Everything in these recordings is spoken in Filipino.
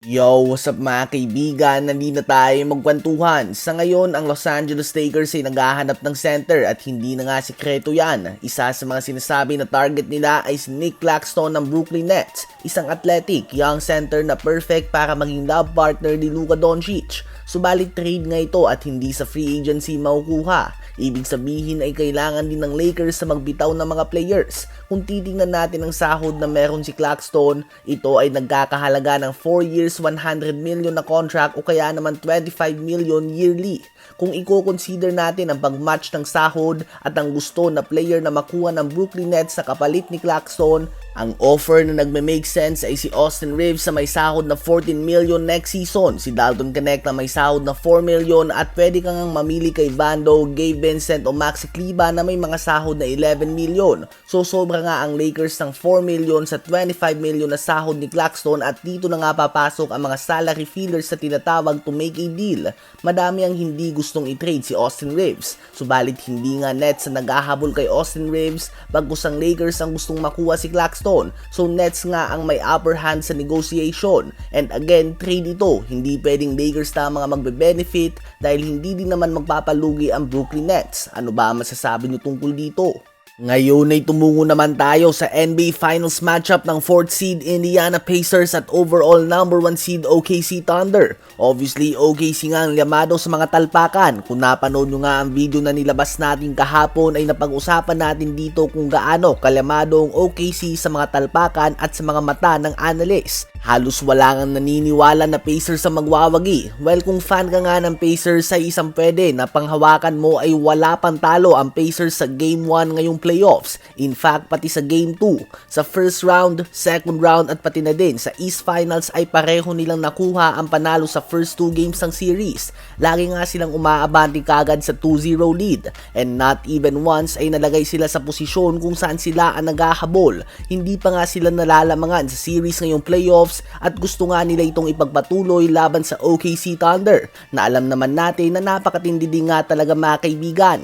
Yo, what's up mga kaibigan? Nandito tayo magkwentuhan. Sa ngayon, ang Los Angeles Lakers ay naghahanap ng center at hindi na nga sikreto yan. Isa sa mga sinasabi na target nila ay si Nick Claxton ng Brooklyn Nets. Isang athletic, young center na perfect para maging love partner ni Luka Doncic. Subalit trade nga ito at hindi sa free agency makukuha. Ibig sabihin ay kailangan din ng Lakers na magbitaw ng mga players. Kung titingnan natin ang sahod na meron si Claxton, ito ay nagkakahalaga ng 4 years 100 million na contract o kaya naman 25 million yearly. Kung i-consider natin ang pag-match ng sahod at ang gusto na player na makuha ng Brooklyn Nets sa kapalit ni Claxton, ang offer na nagme-make sense ay si Austin Reeves sa may sahod na 14 million next season, si Dalton Connect na may sahod na 4 million at pwede kang ang mamili kay Vando, Gabe Vincent o Maxi Kleba na may mga sahod na 11 million. So sobra nga ang Lakers ng 4 million sa 25 million na sahod ni Claxton at dito na nga papasok ang mga salary fillers sa tinatawag to make a deal. Madami ang hindi gustong i-trade si Austin Reeves. Subalit hindi nga Nets na naghahabol kay Austin Reeves bagkus ang Lakers ang gustong makuha si Claxton. So Nets nga ang may upper hand sa negotiation. And again, trade ito. Hindi pwedeng Lakers na ang mga magbe-benefit dahil hindi din naman magpapalugi ang Brooklyn Nets. Ano ba ang masasabi niyo tungkol dito? Ngayon ay tumungo naman tayo sa NBA Finals matchup ng 4th seed Indiana Pacers at overall number 1 seed OKC Thunder. Obviously, OKC nga ang llamado sa mga talpakan. Kung napanood nyo nga ang video na nilabas natin kahapon ay napag-usapan natin dito kung gaano kalamado ang OKC sa mga talpakan at sa mga mata ng analyst. Halos wala kang naniniwala na Pacers ang magwawagi. Well, kung fan ka nga ng Pacers ay isang pwede na panghawakan mo ay wala pang talo ang Pacers sa Game 1 ngayong playoffs. In fact, pati sa Game 2. Sa first round, second round at pati na din sa East Finals ay pareho nilang nakuha ang panalo sa first two games ng series. Lagi nga silang umaabanti kagad sa 2-0 lead. And not even once ay nalagay sila sa posisyon kung saan sila ang naghahabol. Hindi pa nga sila nalalamangan sa series ngayong playoffs at gusto nga nila itong ipagpatuloy laban sa OKC Thunder na alam naman natin na napakatindi din nga talaga mga kaibigan.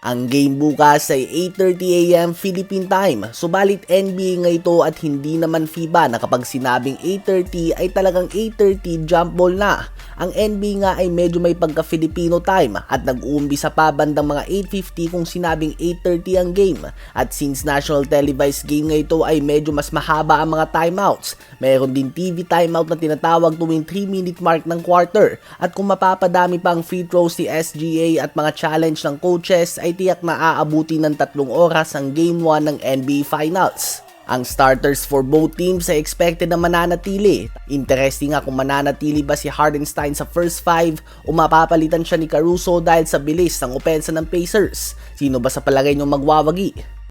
Ang game bukas ay 8.30am Philippine Time. Subalit NBA nga ito at hindi naman FIBA na kapag sinabing 8.30 ay talagang 8.30 jump ball na. Ang NBA nga ay medyo may pagka-Filipino time at nag-uumbisa pa bandang mga 8.50 kung sinabing 8.30 ang game. At since national televised game nga ito ay medyo mas mahaba ang mga timeouts, meron din TV timeout na tinatawag tuwing 3 minute mark ng quarter. At kung mapapadami pa ang free throws si SGA at mga challenge ng coaches ay tiyak na aabuti ng tatlong oras ang Game 1 ng NBA Finals. Ang starters for both teams ay expected na mananatili. Interesting nga kung mananatili ba si Hardenstein sa first five o mapapalitan siya ni Caruso dahil sa bilis ng opensa ng Pacers. Sino ba sa palagay nyo magwawagi?